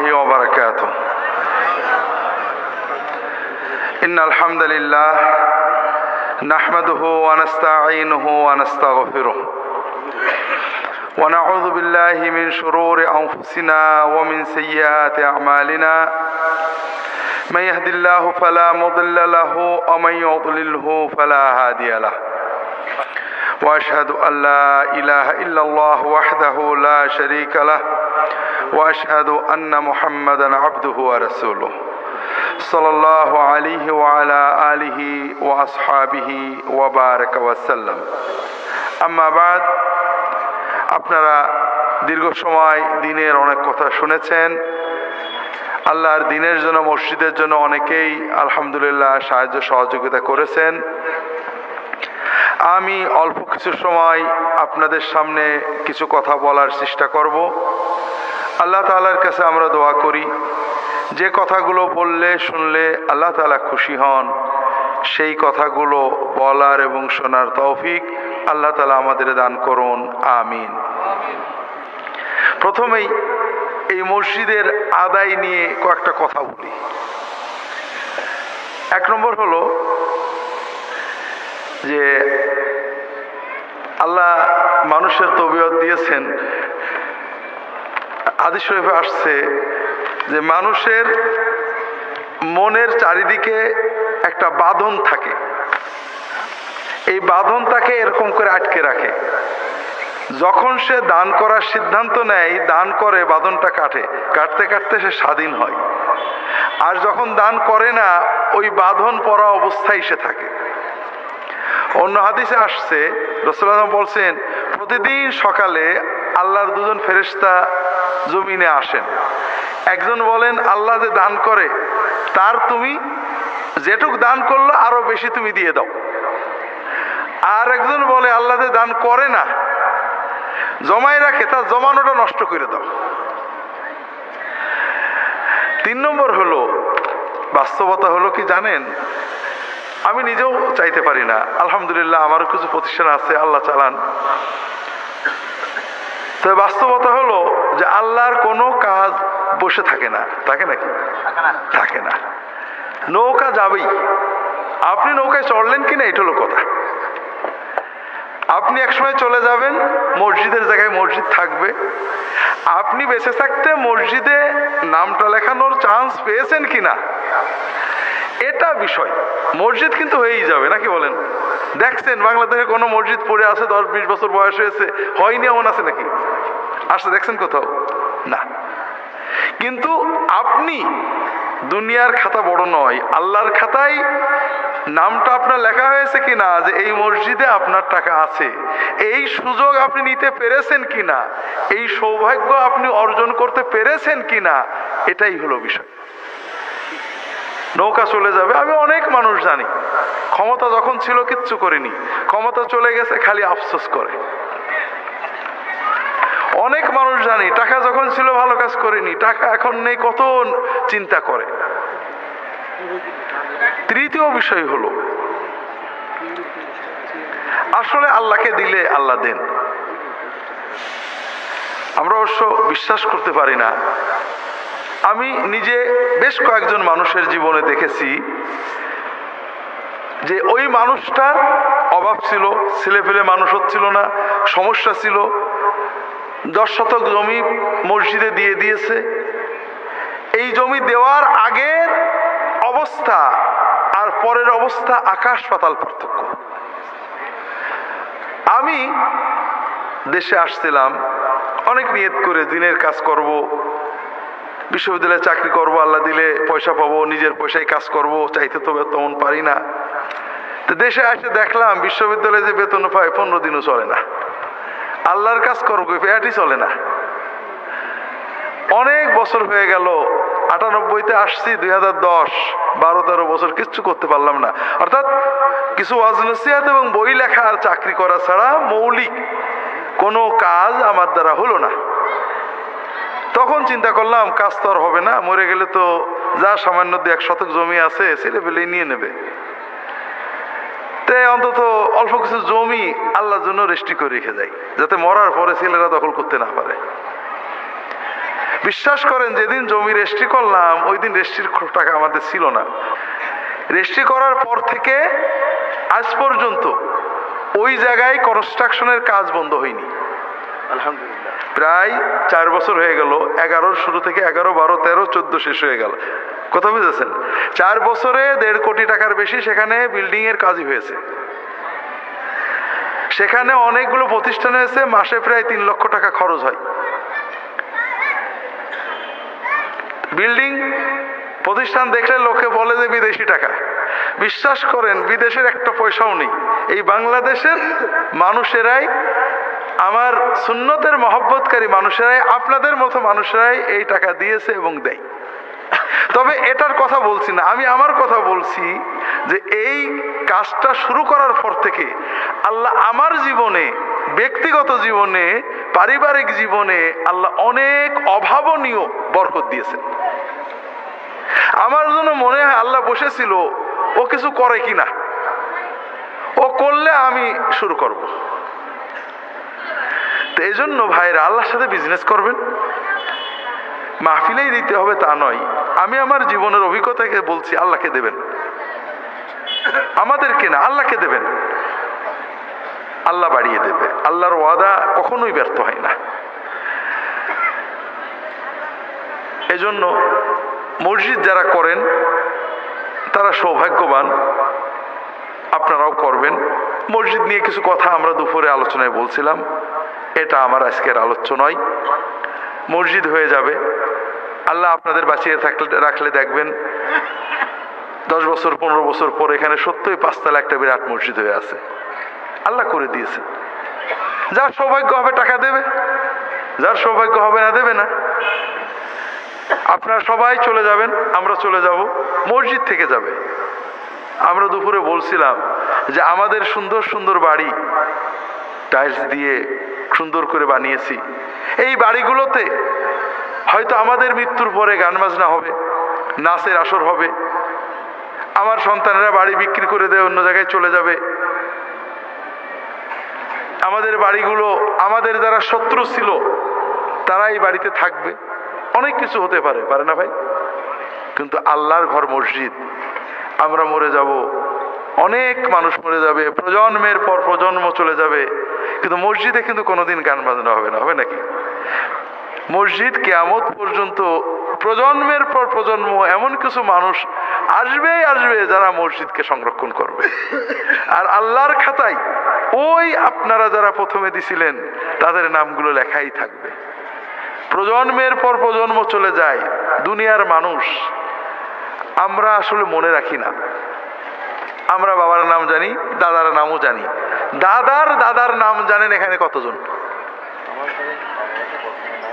الله وبركاته. إن الحمد لله نحمده ونستعينه ونستغفره. ونعوذ بالله من شرور أنفسنا ومن سيئات أعمالنا. من يهد الله فلا مضل له ومن يضلله فلا هادي له. وأشهد أن لا إله إلا الله وحده لا شريك له. واشهد ان محمدا عبده ورسوله صلى الله عليه وعلى اله واصحابه وبارك وسلم اما بعد আপনারা দীর্ঘ সময় দিনের অনেক কথা শুনেছেন আল্লাহর দিনের জন্য মসজিদের জন্য অনেকেই আলহামদুলিল্লাহ সাহায্য সহযোগিতা করেছেন আমি অল্প কিছু সময় আপনাদের সামনে কিছু কথা বলার চেষ্টা করব আল্লাহ তালার কাছে আমরা দোয়া করি। যে কথাগুলো বললে, শুনলে আল্লাহ তালা খুশি হন। সেই কথাগুলো বলার এবং শোনার তৌফিক আল্লাহ তালা আমাদের দান করুন। আমিন। প্রথমেই এই মসজিদের আদায় নিয়ে কয়েকটা কথা বলি। এক নম্বর হলো যে আল্লাহ মানুষের তবিয়ত দিয়েছেন। হাদিস শরীফে আসছে যে মানুষের মনের চারিদিকে একটা বাঁধন থাকে। এই বাঁধন তাকে এরকম করে আটকে রাখে। যখন সে দান করার সিদ্ধান্ত নেয়, দান করে, বাঁধনটা কাটে। কাটতে কাটতে সে স্বাধীন হয়। আর যখন দান করে না, ওই বাঁধন পরা অবস্থায় সে থাকে। অন্য হাদিসে আসছে রসুল্লাহ বলছেন, প্রতিদিন সকালে আল্লাহর দুজন ফেরেস্তা জমিনে আসেন। একজন বলেন, আল্লাহ যে দান করে, তার তুমি যেটুক দান করল, আরও বেশি তুমি দিয়ে দাও। আর একজন বলে, আল্লাহ যে দান করে না, জমাই রাখে, তার জমানোটা নষ্ট করে দাও। তিন নম্বর হলো, বাস্তবতা হলো কি জানেন? আমি নিজেও চাইতে পারি না। আলহামদুলিল্লাহ, আমারও কিছু প্রতিষ্ঠান আছে, আল্লাহ চালান। তবে বাস্তবতা হলো যে আল্লাহর কোনো কাজ বসে থাকে না। থাকে নাকি? থাকে না। নৌকা যাবেই। আপনি নৌকায় চড়লেন কিনা এটা হলো কথা। আপনি একসময় চলে যাবেন মসজিদের জায়গায় মসজিদ থাকবে। আপনি বেঁচে থাকতে মসজিদে নামটা লেখানোর চান্স পেয়েছেন কিনা? এটা বিষয়। মসজিদ কিন্তু হয়েই যাবে নাকি বলেন? দেখছেন, বাংলাদেশে কোনো মসজিদ পড়ে আছে, দশ বিশ বছর বয়স হয়েছে, হয়নি এমন আছে নাকি? আসলে দেখছেন কোথাও? না। কিন্তু আপনি দুনিয়ার খাতা বড় নয়, আল্লাহর খাতায় নামটা আপনার লেখা হয়েছে কিনা, যে এই মসজিদে আপনার টাকা আছে, এই সুযোগ আপনি নিতে পেরেছেন কিনা, এই সৌভাগ্য আপনি অর্জন করতে পেরেছেন কিনা, এটাই হলো বিষয়। নৌকা চলে যাবে, আমি অনেক মানুষ জানি। ক্ষমতা যখন ছিল, কিচ্ছু করিনি। ক্ষমতা চলে গেছে, খালি আফসোস করে। অনেক মানুষ জানি, টাকা যখন ছিল, ভালো কাজ করেনি। টাকা এখন নেই, কত চিন্তা করে। তৃতীয় বিষয় হলো, আসলে আল্লাহকে দিলে আল্লাহ দেন। আমরা অবশ্য বিশ্বাস করতে পারি না আমি নিজে বেশ কয়েকজন মানুষের জীবনে দেখেছি যে ওই মানুষটার অভাব ছিল ছেলে ফেলে মানুষ হচ্ছিল না, সমস্যা ছিল। দশ শতক জমি মসজিদে দিয়ে দিয়েছে। এই জমি দেওয়ার আগের অবস্থা আর পরের অবস্থা আকাশ পাতাল পার্থক্য। আমি দেশে আসছিলাম, অনেক নিয়ত করে দিনের কাজ করব বিশ্ববিদ্যালয়ে চাকরি করব, আল্লাহ দিলে পয়সা পাবো, নিজের পয়সায় কাজ করব, চাইতে তো তেমন পারি না। তো দেশে এসে দেখলাম, বিশ্ববিদ্যালয়ে যে বেতন পায়, পনেরো দিনও চলে না। আল্লাহর কাজ করব পেয়াটি চলে না। অনেক বছর হয়ে গেল, আটানব্বইতে আসছি, দুই হাজার দশ, বারো তেরো বছর কিচ্ছু করতে পারলাম না। অর্থাৎ কিছু ওয়াজনসিয়াত এবং বই লেখা আর চাকরি করা ছাড়া মৌলিক কোনো কাজ আমার দ্বারা হলো না। তখন চিন্তা করলাম, কাজ তো আর হবে না, মরে গেলে তো যা সামান্য দু এক শতক জমি আছে, ছেলে পেলে নিয়ে নেবে। তে অন্তত অল্প কিছু জমি আল্লাহর জন্য রেস্টি করে রেখে যাই, যাতে মরার পরে ছেলেরা দখল করতে না পারে। বিশ্বাস করেন, যেদিন জমি রেজিস্ট্রি করলাম, ওই দিন রেজিস্ট্রির টাকা আমাদের ছিল না। রেজিস্ট্রি করার পর থেকে আজ পর্যন্ত ওই জায়গায় কনস্ট্রাকশনের কাজ বন্ধ হয়নি। প্রায় চার বছর হয়ে গেল, এগারোর শুরু থেকে এগারো, বারো, তেরো, চোদ্দ শেষ হয়ে গেল। কথা বুঝেছেন? চার বছরে দেড় কোটি টাকার বেশি সেখানে বিল্ডিং এর কাজই হয়েছে। সেখানে অনেকগুলো প্রতিষ্ঠান হয়েছে, মাসে প্রায় তিন লক্ষ টাকা খরচ হয়। বিল্ডিং প্রতিষ্ঠান দেখলে লোকে বলে যে বিদেশি টাকা। বিশ্বাস করেন, বিদেশের একটা পয়সাও নেই। এই বাংলাদেশের মানুষেরাই আমার সুন্নতের মহব্বতকারী মানুষেরাই, আপনাদের মতো মানুষেরাই এই টাকা দিয়েছে এবং দেয়। তবে এটার কথা বলছি না। আমি আমার কথা বলছি যে এই কাজটা শুরু করার পর থেকে আল্লাহ আমার জীবনে, ব্যক্তিগত জীবনে, পারিবারিক জীবনে আল্লাহ অনেক অভাবনীয় বরকত দিয়েছেন। আমার জন্য মনে হয় আল্লাহ বসেছিল, ও কিছু করে কিনা। ও করলে আমি শুরু করব। তো এই জন্য ভাইরা আল্লাহর সাথে বিজনেস করবেন। মাহফিলেই দিতে হবে তা নয়। আমি আমার জীবনের অভিজ্ঞতাকে বলছি, আল্লাহকে দেবেন। আমাদেরকে না, আল্লাহকে দেবেন। আল্লাহ বাড়িয়ে দেবে। আল্লাহর ওয়াদা কখনোই ব্যর্থ হয় না। এজন্য মসজিদ যারা করেন, তারা সৌভাগ্যবান। আপনারাও করবেন। মসজিদ নিয়ে কিছু কথা আমরা দুপুরে আলোচনায় বলছিলাম। এটা আমার আজকের আলোচ্য নয়। মসজিদ হয়ে যাবে। আল্লাহ আপনাদের বাঁচিয়ে থাকলে, রাখলে দেখবেন, দশ বছর, পনেরো বছর পর এখানে সত্যই পাঁচতলা একটা বিরাট মসজিদ হয়ে আছে। আল্লাহ করে দিয়েছেন যার সৌভাগ্য হবে টাকা দেবে, যার সৌভাগ্য হবে না দেবে না। আপনারা সবাই চলে যাবেন, আমরা চলে যাব। মসজিদ থেকে যাবে। আমরা দুপুরে বলছিলাম যে আমাদের সুন্দর সুন্দর বাড়ি, টাইলস দিয়ে সুন্দর করে বানিয়েছি। এই বাড়িগুলোতে হয়তো আমাদের মৃত্যুর পরে গান বাজনা হবে, নাচের আসর হবে। আমার সন্তানেরা বাড়ি বিক্রি করে দেয়, অন্য জায়গায় চলে যাবে। আমাদের বাড়িগুলো আমাদের যারা শত্রু ছিল তারা এই বাড়িতে থাকবে। অনেক কিছু হতে পারে পারে না ভাই? কিন্তু আল্লাহর ঘর মসজিদ, আমরা মরে যাব। অনেক মানুষ মরে যাবে, প্রজন্মের পর প্রজন্ম চলে যাবে। কিন্তু মসজিদে কিন্তু কোনোদিন গান বাজনা হবে না, হবে নাকি? মসজিদ কেয়ামত পর্যন্ত, প্রজন্মের পর প্রজন্ম এমন কিছু মানুষ আসবেই আসবে যারা মসজিদকে সংরক্ষণ করবে। আর আল্লাহর খাতায় ওই আপনারা যারা প্রথমে দিছিলেন, তাদের নামগুলো লেখাই থাকবে। প্রজন্মের পর প্রজন্ম চলে যায়, দুনিয়ার মানুষ। আমরা আসলে মনে রাখি না। আমরা বাবার নাম জানি, দাদার নামও জানি। দাদার দাদার নাম জানেন এখানে কতজন?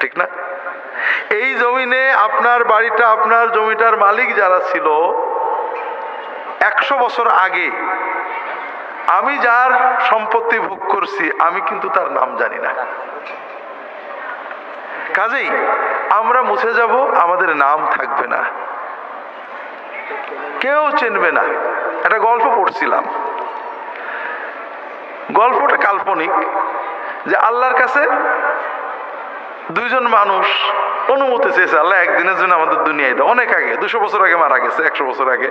ঠিক না? এই জমিনে আপনার বাড়িটা, আপনার জমিটার মালিক যারা ছিল, একশো বছর আগে আমি যার সম্পত্তি ভোগ করছি, আমি কিন্তু তার নাম জানি না। কাজেই আমরা মুছে যাব, আমাদের নাম থাকবে না। কেউ চিনবে না। একটা গল্প পড়ছিলাম। গল্পটা কাল্পনিক যে আল্লাহর কাছে দুইজন মানুষ অনুমতি চেয়েছে, আল্লাহ একদিনের জন্য আমাদের দুনিয়ায় দাও। অনেক আগে, দুশো বছর আগে মারা গেছে, একশো বছর আগে।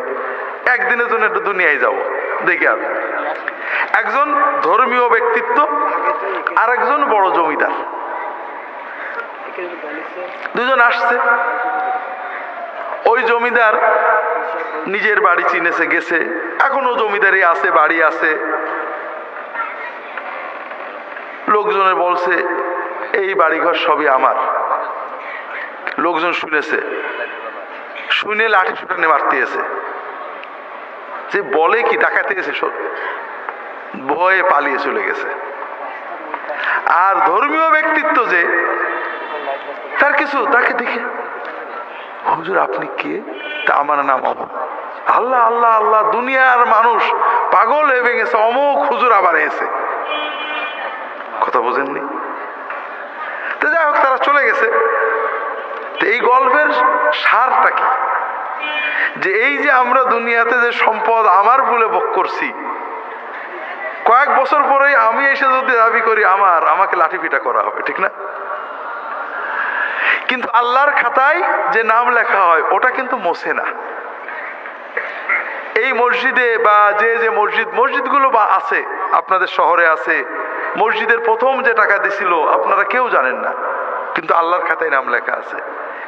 একদিনের জন্য একটু দুনিয়ায় যাব, দেখে আর। একজন ধর্মীয় ব্যক্তিত্ব আর একজন বড় জমিদার। দুজন আসছে। ওই জমিদার নিজের বাড়ি চিনেছে, গেছে। এখনও জমিদারি আছে, বাড়ি আছে। লোকজনে বলছে, এই বাড়িঘর সবই আমার। লোকজন শুনেছে। শুনে লাঠি ছুটানে মারতেছে যে বলে কি, ডাকাতে গেছে ভয়ে পালিয়ে চলে গেছে। আর ধর্মীয় ব্যক্তিত্ব যে, তার কিছু, তাকে দেখে, হুজুর, আপনি কে? তা আমার নাম অমুক আল্লাহ আল্লাহ আল্লাহ, দুনিয়ার মানুষ পাগল হয়ে ভেঙেছে, অমুক হুজুর আবার এসে। কথা বোঝেননি। তো যাই হোক, তারা চলে গেছে। তো এই গল্পের সারটা কি? যে এই যে আমরা দুনিয়াতে যে সম্পদ আমার বলে ভোগ করছি, কয়েক বছর পরেই আমি এসে যদি দাবি করি, আমার, আমাকে লাঠি পিটা করা হবে, ঠিক না? কিন্তু আল্লাহর খাতায় যে নাম লেখা হয়, ওটা কিন্তু মোছে না। এই মসজিদে বা যে যে মসজিদ, মসজিদগুলো বা আছে, আপনাদের শহরে আছে মসজিদের প্রথম যে টাকা দিছিল, আপনারা কেউ জানেন না। কিন্তু আল্লাহর খাতায় নাম লেখা আছে।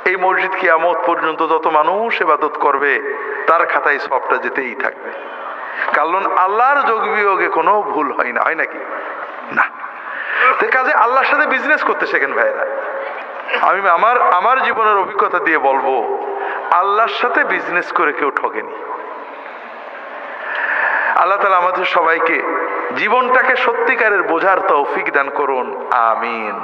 এই মসজিদ কিয়ামত পর্যন্ত যত মানুষ এবাদত করবে, তার খাতায় সবটা যেতেই থাকবে। কারণ আল্লাহর যোগ বিয়োগে কোনো ভুল হয় না, হয় নাকি? না। তো কাজে আল্লাহর সাথে বিজনেস করতে শেখেন ভাইরা আমি আমার আমার জীবনের অভিজ্ঞতা দিয়ে বলব, আল্লাহর সাথে বিজনেস করে কেউ ঠকেনি আল্লাহ তালা আমাদের সবাইকে জীবনটাকে সত্যিকারের বোঝার তৌফিক দান করুন আমিন।